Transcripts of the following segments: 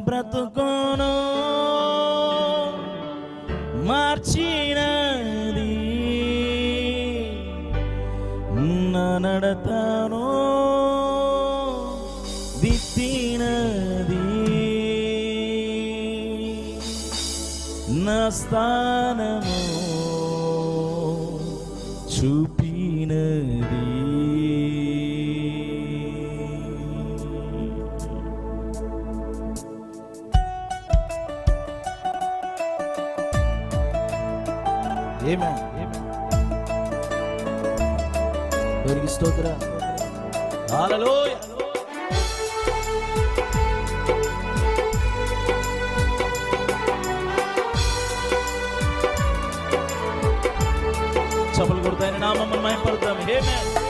బ్రతుకును. మార్చినది నా నడతాను. దిత్తినది నా స్థానము. చూప దేవునికి స్తోత్ర హల్లెలూయా చపలు కొడతాయని నామమ్మని మహిమపడతాం ఏమే ఏడవ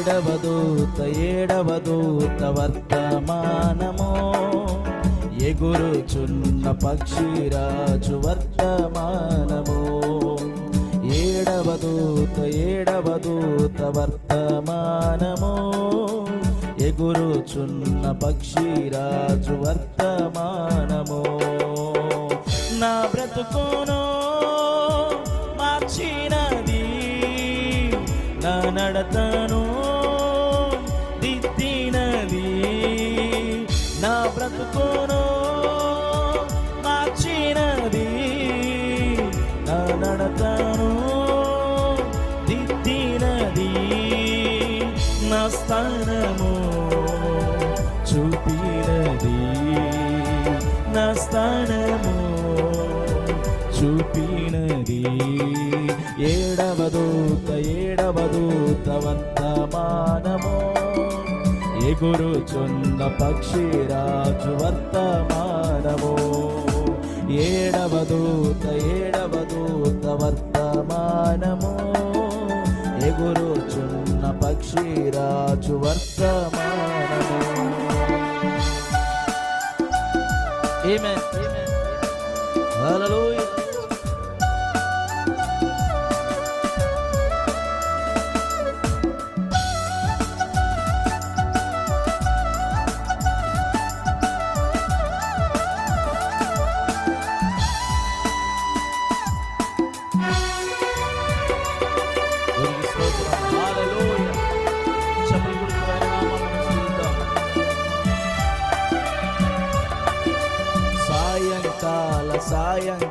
దూత ఏడవదూత వర్తమానము. ఎగురుచున్న పక్షిరాజు వర్తమానము. ఏడవదూత ఏడవదూత ఏడవ వర్తమానము. ఎగురుచున్న పక్షిరాజు వర్తమానము. నా బ్రతుకును మార్చినది నా నడతను నా స్థానము చూపినది. నా స్థానము చూపినది. ఏడవ దూత ఏడవ దూత వర్తమానము ఎగురుచున్న పక్షిరాజు వర్తమానము ఏడవ దూత ఏడవ దూత వర్తమానము పక్షిరాజు వర్తమానము Amen. Hallelujah.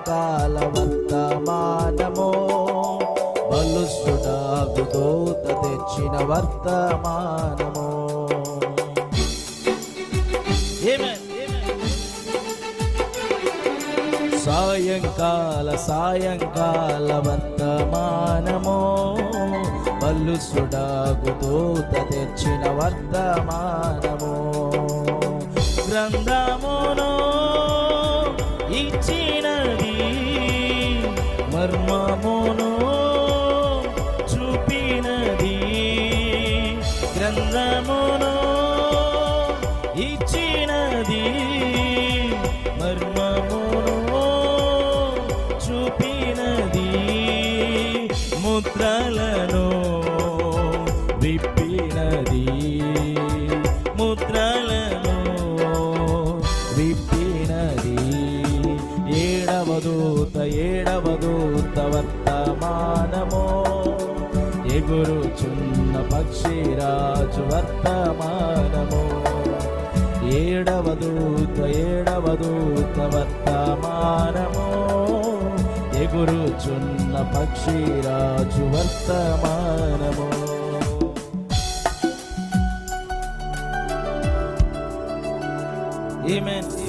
సాయంకాల వర్తమానము బలుసుడాగు దూత తెచ్చిన వర్తమానము. సాయంకాల సాయంకాల వర్తమానము. బల్లుసుడాగు దూత తెచ్చిన వర్తమానము. గ్రంథమును ఇచ్చిన దూత ఏడవ దూత వర్తమానము ఎగురుచున్న పక్షిరాజు వర్తమానము ఏడవ దూత ఏడవ దూత వర్తమానము ఎగురుచున్న పక్షిరాజు వర్తమానము Amen.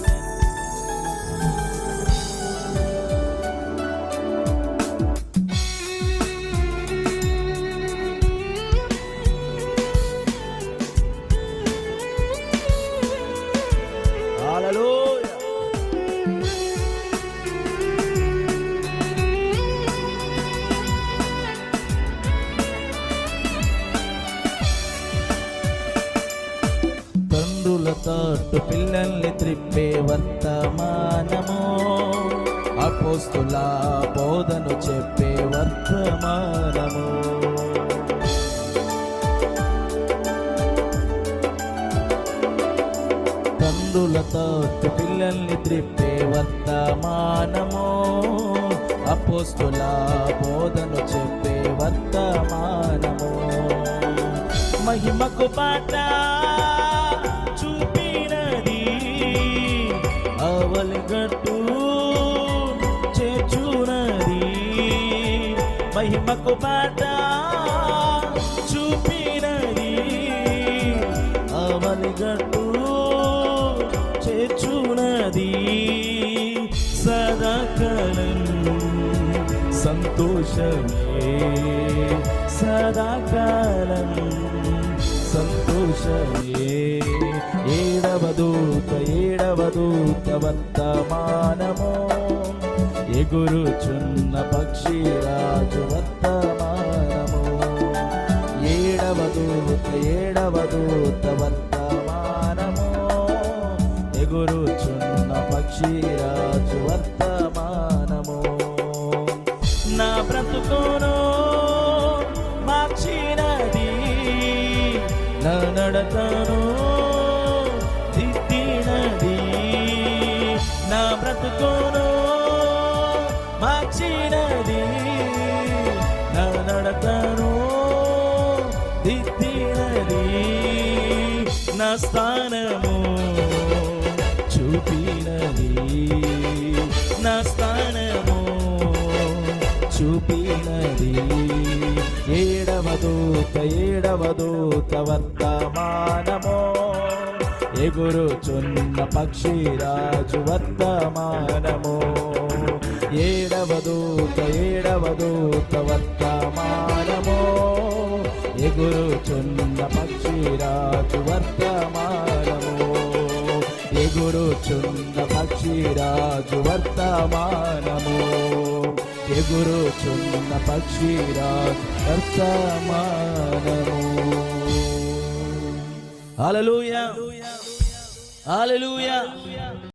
తండ్రుల పిల్లల్ని త్రిప్పే వర్తమానము. అపోస్తుల బోధను చెప్పే వర్తమానము. తండ్రులతో పిల్లల్ని త్రిప్పే వర్తమానము. అపోస్తుల బోధను చెప్పే వర్తమానము. మహిమకు పాట అవలిగట్టు చేర్చునది. మహిమకు పాట చూపినది. అవలిగట్టు చేర్చునది. సదాకాలం సంతోషమే. సదాకాలం సంతోషమే. ఏడవదూత ఏడవదూత వర్తమానము ఎగురుచున్న పక్షి రాజు వర్తమానము ఏడవదూత ఏడవదూత వర్తమానము ఎగురుచున్న పక్షి రాజు వర్తమానము నా బ్రతుకోను నా నడతను దిద్దినది నా బ్రతుకును మార్చినది నా నడతను దిద్దినది నా స్థానము చూపినది నా స్థానము చూపినది. ఏడవ దూత ఏడవ దూత వర్తమానము. ఎగురుచున్న పక్షి రాజు వర్తమానము. ఏడవ దూత ఏడవ దూత వర్తమానమో. ఎగురుచున్న పక్షి రాజు వర్తమానము. ఎగురుచున్న పక్షి వర్తమానము. ఎగురుచున్న పక్షిరా వర్తమానము. హల్లెలూయా హల్లెలూయా